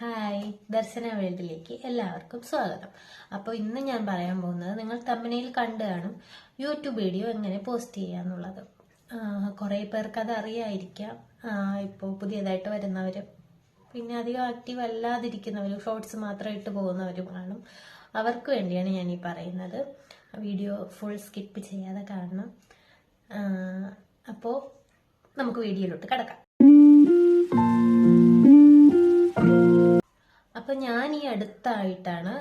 Hi ദർശന വേൾഡിലേക്ക് എല്ലാവർക്കും സ്വാഗതം. അപ്പോൾ ഇന്ന് ഞാൻ പറയാൻ പോകുന്നത് നിങ്ങൾ തമ്പനയിൽ കണ്ടു കാണും യൂട്യൂബ് വീഡിയോ എങ്ങനെ പോസ്റ്റ് ചെയ്യാന്നുള്ളത് കുറേ പേർക്ക് അത് അറിയായിരിക്കാം. ഇപ്പോൾ പുതിയതായിട്ട് വരുന്നവർ പിന്നെ അധികം ആക്റ്റീവ് അല്ലാതിരിക്കുന്നവരും ഷോർട്സ് മാത്രം ഇട്ട് പോകുന്നവരും കാണും. അവർക്ക് വേണ്ടിയാണ് ഞാൻ ഈ പറയുന്നത്. വീഡിയോ ഫുൾ സ്കിപ്പ് ചെയ്യാതെ കാണണം. അപ്പോൾ നമുക്ക് വീഡിയോയിലോട്ട് കിടക്കാം. അപ്പൊ ഞാൻ ഈ അടുത്തായിട്ടാണ്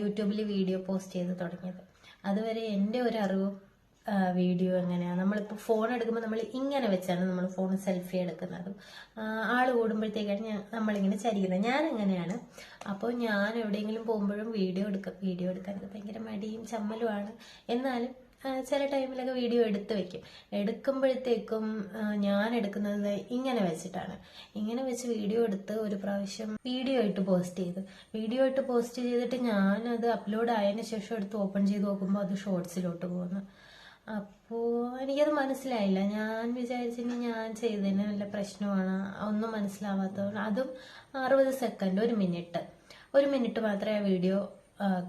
യൂട്യൂബിൽ വീഡിയോ പോസ്റ്റ് ചെയ്ത് തുടങ്ങിയത്. അതുവരെ എന്റെ ഒരു അറിവ് വീഡിയോ എങ്ങനെയാണ് നമ്മളിപ്പോൾ ഫോൺ എടുക്കുമ്പോൾ നമ്മൾ ഇങ്ങനെ വെച്ചാണ് നമ്മൾ ഫോൺ സെൽഫി എടുക്കുന്നത്. ആൾ കൂടുമ്പോഴത്തേക്കാണ് ഞാൻ നമ്മളിങ്ങനെ ചരിക്കുന്നത്. ഞാൻ അങ്ങനെയാണ് അപ്പോൾ ഞാൻ എവിടെയെങ്കിലും പോകുമ്പോഴും വീഡിയോ എടുക്കും വീഡിയോ എടുക്കാൻ ഭയങ്കര മടിയും ചമ്മലുമാണ്. എന്നാലും ചില ടൈമിലൊക്കെ വീഡിയോ എടുത്ത് വെക്കും. എടുക്കുമ്പോഴത്തേക്കും ഞാൻ എടുക്കുന്നത് ഇങ്ങനെ വെച്ചിട്ടാണ്. ഇങ്ങനെ വെച്ച് വീഡിയോ എടുത്ത് ഒരു പ്രാവശ്യം വീഡിയോ ഇട്ട് പോസ്റ്റ് ചെയ്തു. വീഡിയോ ഇട്ട് പോസ്റ്റ് ചെയ്തിട്ട് ഞാനത് അപ്ലോഡ് ആയതിനു ശേഷം എടുത്ത് ഓപ്പൺ ചെയ്ത് നോക്കുമ്പോൾ അത് ഷോർട്സിലോട്ട് പോകുന്നു അപ്പോൾ എനിക്കത് മനസ്സിലായില്ല. ഞാൻ വിചാരിച്ചിട്ട് ഞാൻ ചെയ്തതിന് നല്ല പ്രശ്നമാണ്. ഒന്നും മനസ്സിലാവാത്തതുകൊണ്ട് അതും അറുപത് സെക്കൻഡ് ഒരു മിനിറ്റ് ഒരു മിനിറ്റ് മാത്രമേ ആ വീഡിയോ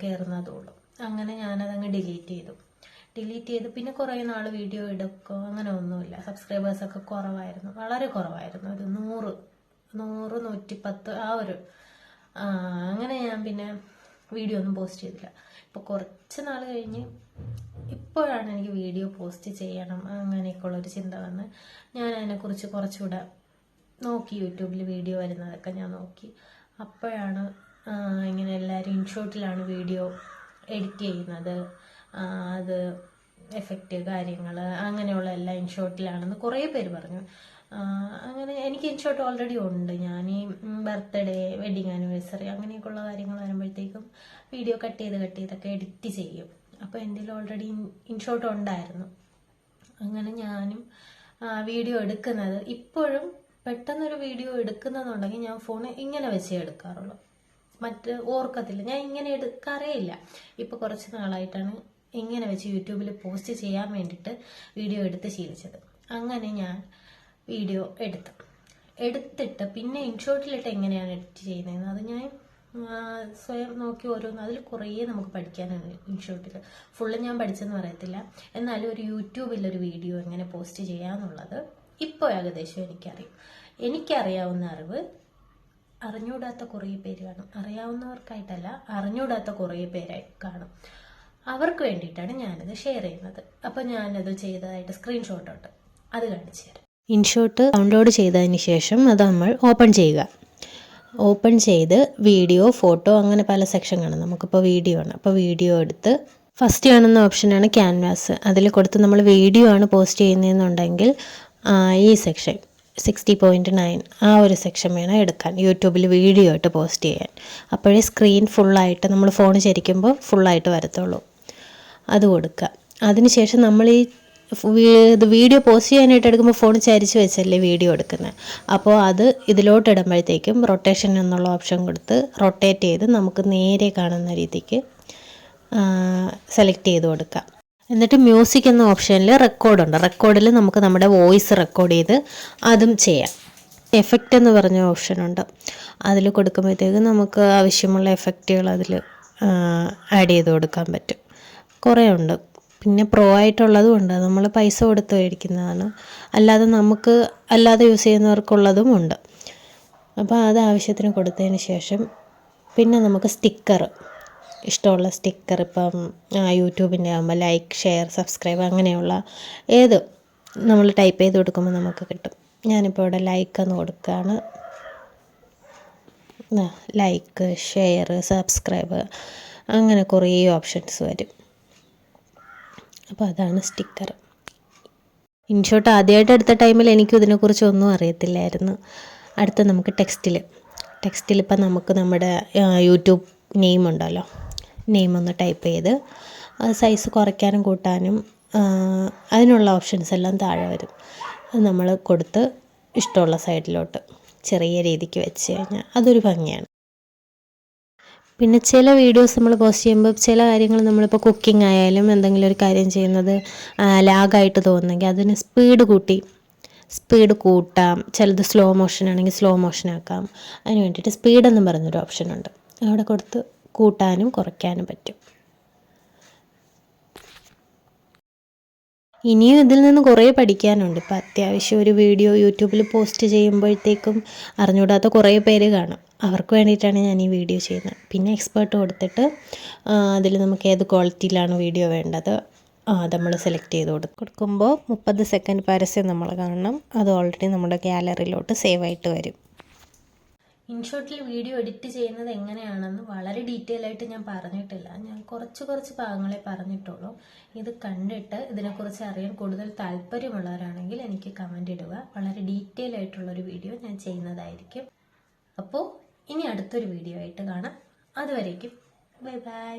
കയറുന്നതുള്ളൂ അങ്ങനെ ഞാനതങ്ങ് ഡിലീറ്റ് ചെയ്തു. ഡിലീറ്റ് ചെയ്ത് പിന്നെ കുറേ നാൾ വീഡിയോ എടുക്കുക അങ്ങനെ ഒന്നുമില്ല. സബ്സ്ക്രൈബേഴ്സൊക്കെ കുറവായിരുന്നു. വളരെ കുറവായിരുന്നു. ഒരു നൂറ് നൂറ് നൂറ്റിപ്പത്ത് ആ ഒരു അങ്ങനെ ഞാൻ പിന്നെ വീഡിയോ ഒന്നും പോസ്റ്റ് ചെയ്തില്ല. ഇപ്പോൾ കുറച്ച് നാൾ കഴിഞ്ഞ് ഇപ്പോഴാണ് എനിക്ക് വീഡിയോ പോസ്റ്റ് ചെയ്യണം അങ്ങനെയൊക്കെയുള്ള ഒരു ചിന്ത വന്ന് ഞാൻ അതിനെക്കുറിച്ച് കുറച്ചുകൂടെ നോക്കി. യൂട്യൂബിൽ വീഡിയോ വരുന്നതൊക്കെ ഞാൻ നോക്കി. അപ്പോഴാണ് ഇങ്ങനെ എല്ലാവരും ഇൻഷോട്ടിലാണ് വീഡിയോ എഡിറ്റ് ചെയ്യുന്നത്. അത് എഫക്റ്റ് കാര്യങ്ങൾ അങ്ങനെയുള്ള എല്ലാം ഇൻഷോട്ടിലാണെന്ന് കുറേ പേര് പറഞ്ഞു. അങ്ങനെ എനിക്ക് ഇൻഷോട്ട് ഓൾറെഡി ഉണ്ട്. ഞാൻ ഈ ബർത്ത്ഡേ വെഡിങ് ആനിവേഴ്സറി അങ്ങനെയൊക്കെയുള്ള കാര്യങ്ങൾ വരുമ്പോഴത്തേക്കും വീഡിയോ കട്ട് ചെയ്ത് കട്ട് ചെയ്തൊക്കെ എഡിറ്റ് ചെയ്യും. അപ്പോൾ എന്റെ ഓൾറെഡി ഇൻഷോട്ട് ഉണ്ടായിരുന്നു. അങ്ങനെ ഞാനും വീഡിയോ എടുക്കുന്നത്. ഇപ്പോഴും പെട്ടെന്നൊരു വീഡിയോ എടുക്കുന്നതുണ്ടെങ്കിൽ ഞാൻ ഫോൺ ഇങ്ങനെ വെച്ചേ എടുക്കാറുള്ളൂ. മറ്റ് ഓർക്കത്തില്ല. ഞാൻ ഇങ്ങനെ എടുക്കാറേ ഇല്ല. ഇപ്പോൾ കുറച്ച് നാളായിട്ടാണ് ഇങ്ങനെ വെച്ച് യൂട്യൂബിൽ പോസ്റ്റ് ചെയ്യാൻ വേണ്ടിയിട്ട് വീഡിയോ എടുത്ത് ശീലിച്ചത്. അങ്ങനെ ഞാൻ വീഡിയോ എടുത്തു. എടുത്തിട്ട് പിന്നെ ഇൻഷോട്ടിലിട്ട് എങ്ങനെയാണ് എഡിറ്റ് ചെയ്യുന്നത് അത് ഞാൻ സ്വയം നോക്കി ഓരോന്ന് അതിൽ കുറേ നമുക്ക് പഠിക്കാനുണ്ട് ഇൻഷോട്ടിൽ ഫുള്ള് ഞാൻ പഠിച്ചെന്ന് പറയത്തില്ല. എന്നാലും ഒരു യൂട്യൂബിൽ ഒരു വീഡിയോ എങ്ങനെ പോസ്റ്റ് ചെയ്യാന്നുള്ളത് ഇപ്പോൾ ഏകദേശം എനിക്കറിയും. എനിക്കറിയാവുന്ന അറിവ് അറിഞ്ഞൂടാത്ത കുറേ പേര് കാണും. അറിയാവുന്നവർക്കായിട്ടല്ല അറിഞ്ഞൂടാത്ത കുറേ പേരായി കാണും. അവർക്ക് വേണ്ടിയിട്ടാണ് ഞാനത് ഷെയർ ചെയ്യുന്നത്. അപ്പോൾ ഞാനത് ചെയ്തതായിട്ട് സ്ക്രീൻഷോട്ട് ഉണ്ട്. അത് കാണിച്ചു തരാം. ഇൻഷോട്ട് ഡൗൺലോഡ് ചെയ്തതിന് ശേഷം അത് നമ്മൾ ഓപ്പൺ ചെയ്യുക. ഓപ്പൺ ചെയ്ത് വീഡിയോ ഫോട്ടോ അങ്ങനെ പല സെക്ഷൻ കാണാം നമുക്കിപ്പോൾ വീഡിയോ ആണ്. അപ്പോൾ വീഡിയോ എടുത്ത് ഫസ്റ്റ് കാണുന്ന ഓപ്ഷനാണ് ക്യാൻവാസ് അതിൽ കൊടുത്ത് നമ്മൾ വീഡിയോ ആണ് പോസ്റ്റ് ചെയ്യുന്നതെന്നുണ്ടെങ്കിൽ ഈ സെക്ഷൻ സിക്സ്റ്റി പോയിന്റ് നയൻ ആ ഒരു സെക്ഷൻ വേണം എടുക്കാൻ. യൂട്യൂബിൽ വീഡിയോ ആയിട്ട് പോസ്റ്റ് ചെയ്യാൻ. അപ്പോഴേ സ്ക്രീൻ ഫുള്ളായിട്ട് നമ്മൾ ഫോൺ ചരിക്കുമ്പോൾ ഫുള്ളായിട്ട് വരത്തുള്ളൂ. അത് കൊടുക്കുക അതിനുശേഷം നമ്മൾ ഈ ഇത് വീഡിയോ പോസ്റ്റ് ചെയ്യാനായിട്ട് എടുക്കുമ്പോൾ ഫോൺ ചരിച്ച് വെച്ചല്ലേ വീഡിയോ എടുക്കുന്നത് അപ്പോൾ അത് ഇതിലോട്ട് ഇടുമ്പോഴത്തേക്കും റൊട്ടേഷൻ എന്നുള്ള ഓപ്ഷൻ കൊടുത്ത് റൊട്ടേറ്റ് ചെയ്ത് നമുക്ക് നേരെ കാണുന്ന രീതിക്ക് സെലക്ട് ചെയ്ത് കൊടുക്കാം. എന്നിട്ട് മ്യൂസിക് എന്ന ഓപ്ഷനിൽ റെക്കോർഡുണ്ട് റെക്കോർഡിൽ നമുക്ക് നമ്മുടെ വോയിസ് റെക്കോർഡ് ചെയ്ത് അതും ചെയ്യാം. എഫക്റ്റ് എന്ന് പറഞ്ഞ ഓപ്ഷനുണ്ട് അതിൽ കൊടുക്കുമ്പോഴത്തേക്ക് നമുക്ക് ആവശ്യമുള്ള എഫക്റ്റുകൾ അതിൽ ആഡ് ചെയ്ത് കൊടുക്കാൻ പറ്റും. കുറേ ഉണ്ട്. പിന്നെ പ്രോ ആയിട്ടുള്ളതും ഉണ്ട്. നമ്മൾ പൈസ കൊടുത്ത് മേടിക്കുന്നതാണ്. അല്ലാതെ നമുക്ക് അല്ലാതെ യൂസ് ചെയ്യുന്നവർക്കുള്ളതും ഉണ്ട്. അപ്പോൾ അത് ആവശ്യത്തിന് കൊടുത്തതിന് ശേഷം പിന്നെ നമുക്ക് സ്റ്റിക്കർ ഇഷ്ടമുള്ള സ്റ്റിക്കർ ഇപ്പം യൂട്യൂബിന്റെ ആകുമ്പോൾ ലൈക്ക് ഷെയർ സബ്സ്ക്രൈബ് അങ്ങനെയുള്ള ഏത് നമ്മൾ ടൈപ്പ് ചെയ്ത് കൊടുക്കുമ്പോൾ നമുക്ക് കിട്ടും. ഞാനിപ്പോൾ ഇവിടെ ലൈക്ക് എന്ന് കൊടുക്കുകയാണ്. ലൈക്ക് ഷെയർ സബ്സ്ക്രൈബ് അങ്ങനെ കുറേ ഓപ്ഷൻസ് വരും. അപ്പോൾ അതാണ് സ്റ്റിക്കർ ഇൻഷോട്ട് ആദ്യമായിട്ട് എടുത്ത ടൈമിൽ എനിക്കും ഇതിനെക്കുറിച്ച് ഒന്നും അറിയത്തില്ലായിരുന്നു. അടുത്ത നമുക്ക് ടെക്സ്റ്റിൽ ടെക്സ്റ്റിൽ ഇപ്പം നമുക്ക് നമ്മുടെ യൂട്യൂബ് നെയിം ഉണ്ടല്ലോ. നെയിം ഒന്ന് ടൈപ്പ് ചെയ്ത് സൈസ് കുറയ്ക്കാനും കൂട്ടാനും അതിനുള്ള ഓപ്ഷൻസ് എല്ലാം താഴെ വരും. അത് നമ്മൾ കൊടുത്ത് ഇഷ്ടമുള്ള സൈഡിലോട്ട് ചെറിയ രീതിക്ക് വെച്ച് കഴിഞ്ഞാൽ അതൊരു ഭംഗിയാണ്. പിന്നെ ചില വീഡിയോസ് നമ്മൾ പോസ്റ്റ് ചെയ്യുമ്പോൾ ചില കാര്യങ്ങൾ നമ്മളിപ്പോൾ കുക്കിംഗ് ആയാലും എന്തെങ്കിലും ഒരു കാര്യം ചെയ്യുന്നത് ലാഗായിട്ട് തോന്നുന്നെങ്കിൽ അതിന് സ്പീഡ് കൂട്ടി സ്പീഡ് കൂട്ടാം. ചിലത് സ്ലോ മോഷൻ ആണെങ്കിൽ സ്ലോ മോഷൻ ആക്കാം. അതിന് വേണ്ടിയിട്ട് സ്പീഡ് എന്നും പറഞ്ഞൊരു ഓപ്ഷൻ ഉണ്ട്. അവിടെ കൊടുത്ത് കൂട്ടാനും കുറയ്ക്കാനും പറ്റും. ഇനിയും ഇതിൽ നിന്ന് കുറേ പഠിക്കാനുണ്ട്. ഇപ്പം അത്യാവശ്യം ഒരു വീഡിയോ യൂട്യൂബിൽ പോസ്റ്റ് ചെയ്യുമ്പോഴത്തേക്കും അറിഞ്ഞുകൂടാത്ത കുറേ പേര് കാണും. അവർക്ക് വേണ്ടിയിട്ടാണ് ഞാൻ ഈ വീഡിയോ ചെയ്യുന്നത്. പിന്നെ എക്സ്പേർട്ട് കൊടുത്തിട്ട് അതിൽ നമുക്ക് ഏത് ക്വാളിറ്റിയിലാണ് വീഡിയോ വേണ്ടത് നമ്മൾ സെലക്ട് ചെയ്ത് കൊടു കൊടുക്കുമ്പോൾ മുപ്പത് സെക്കൻഡ് പരസ്യം നമ്മൾ കാണണം. അത് ഓൾറെഡി നമ്മുടെ ഗ്യാലറിയിലോട്ട് സേവ് ആയിട്ട് വരും. ഇൻഷോട്ടിൽ വീഡിയോ എഡിറ്റ് ചെയ്യുന്നത് എങ്ങനെയാണെന്ന് വളരെ ഡീറ്റെയിൽ ആയിട്ട് ഞാൻ പറഞ്ഞിട്ടില്ല. ഞാൻ കുറച്ച് കുറച്ച് ഭാഗങ്ങളെ പറഞ്ഞിട്ടുള്ളൂ. ഇത് കണ്ടിട്ട് ഇതിനെക്കുറിച്ച് അറിയാൻ കൂടുതൽ താല്പര്യമുള്ളവരാണെങ്കിൽ എനിക്ക് കമന്റ് ഇടുക. വളരെ ഡീറ്റെയിൽ ആയിട്ടുള്ളൊരു വീഡിയോ ഞാൻ ചെയ്യുന്നതായിരിക്കും. അപ്പോൾ ഇനി അടുത്തൊരു വീഡിയോ ആയിട്ട് കാണാം. അതുവരേക്കും ബൈ ബൈ